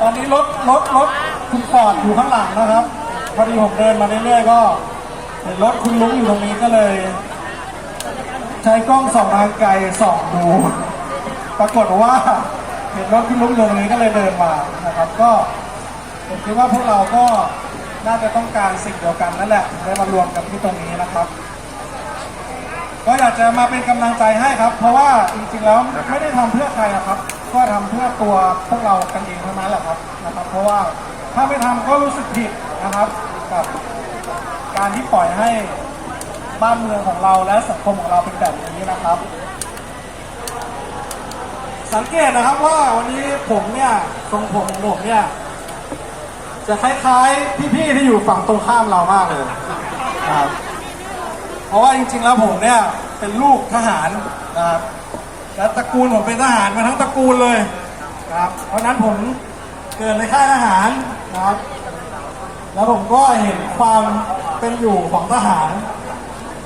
ตอนนี้รถรถรถคุณฟอร์ดอยู่ข้างหลังนะครับ พอดีผมเดินมาเรื่อยๆก็เห็นรถคุณลุงอยู่ตรงนี้ก็เลย ใช้กล้องส่องทางไกลส่องดู ปรากฏว่าเห็นรถคุณลุงอยู่ตรงนี้ก็เลยเดินมานะครับ ก็ผมคิดว่าพวกเราก็น่าจะต้องการสิ่งเดียวกันนั่นแหละได้มารวมกันที่ตรงนี้นะครับก็อยากจะมาเป็นกำลังใจให้ครับ เพราะว่าจริงๆแล้วไม่ได้ทำเพื่อใครอะครับ ก็ทำเพื่อตัวพวกเรากันเองเท่านั้นแหละครับนะครับ เพราะว่าถ้าไม่ทำก็รู้สึกผิดนะครับกับการที่ปล่อยให้บ้านเมืองของเราและสังคมของเราเป็นแบบนี้นะครับ สังเกตนะครับว่าวันนี้ผมเนี่ยทรงผมของผมเนี่ยจะคล้ายๆพี่ๆที่อยู่ฝั่งตรงข้ามเรามากเลยนะครับเพราะว่าจริงๆแล้วผมเนี่ยเป็นลูกทหารนะครับ และตระกูลผมเป็นทหารมาทั้งตระกูลเลยครับ เพราะนั้นผมเกิดในค่ายทหารครับ แล้วผมก็เห็นความเป็นอยู่ของทหาร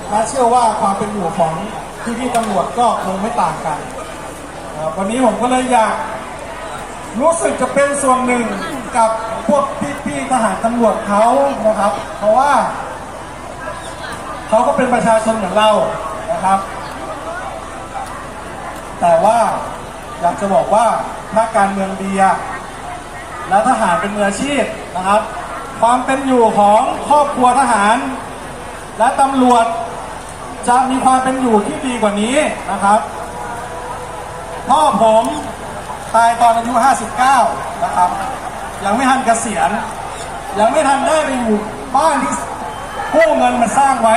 และเชื่อว่าความเป็นอยู่ของพี่ๆตำรวจก็คงไม่ต่างกันวันนี้ผมก็เลยอยากรู้สึกจะเป็นส่วนหนึ่งกับพวกพี่ๆทหารตำรวจเขานะครับ เพราะว่า เขาก็เป็นประชาชนเหมือนเรานะครับ แต่ว่าอยากจะบอกว่าถ้าการเมืองดีอะและทหารเป็นมืออาชีพนะครับ ความเป็นอยู่ของครอบครัวทหาร และตำรวจจะมีความเป็นอยู่ที่ดีกว่านี้นะครับพ่อผมตายตอนอายุ 59 นะครับ ยังไม่ทันเกษียณยังไม่ทันได้ไปอยู่บ้านที่กู้เงินมาสร้างไว้